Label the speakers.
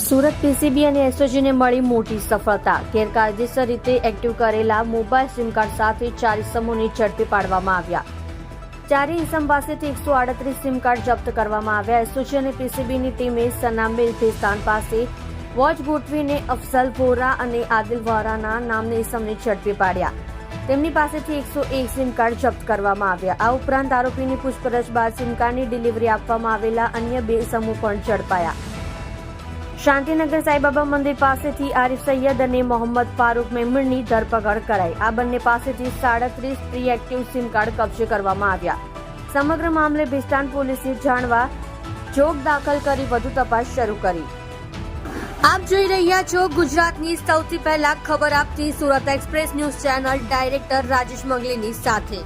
Speaker 1: Surat PCB અને એસઓજીને મળી મોટી સફળતા. ગેરકાયદેસર રીતે એક્ટિવ કરેલા મોબાઈલ સિમ કાર્ડ સાથે ચાર ઇસમોને ઝડપી પાડવામાં આવ્યા. ચારે ઇસમ પાસેથી એકસો આડત્રીસ સિમ કાર્ડ જપ્ત કરવામાં આવ્યા. એસઓજી અને પીસીબીની ટીમે સનામેલ ભેસ્તાન પાસે વોચ ગોઠવીને અફઝલ વોરા અને આદિલ વોરાના નામને ઇસમને ઝડપી પાડ્યા. તેમની પાસેથી એકસો એક સિમ કાર્ડ જપ્ત કરવામાં આવ્યા. આ ઉપરાંત આરોપીની પૂછપરછ બાદ સિમ કાર્ડની ડિલિવરી આપવામાં આવેલા અન્ય બે સમૂહ પણ ઝડપાયા. શાંતિનગર સાંઈબાબા મંદિર પાસેથી આરિફ સૈયદ અને મોહમ્મદ ફારૂક મેમણની ધરપકડ કરાઈ. આ બંને પાસેથી સાડત્રીસ પ્રી એક્ટિવ સિમ કાર્ડ કબજે કરવામાં આવ્યા. સમગ્ર મામલે ભિસ્તાન પોલીસે જાણવા જોગ દાખલ કરી વધુ તપાસ શરૂ કરી. આપ જોઈ રહ્યા છો ગુજરાતની સૌથી પહેલા ખબર આપતી Surat express news channel director Rajesh મંગલીની સાથે.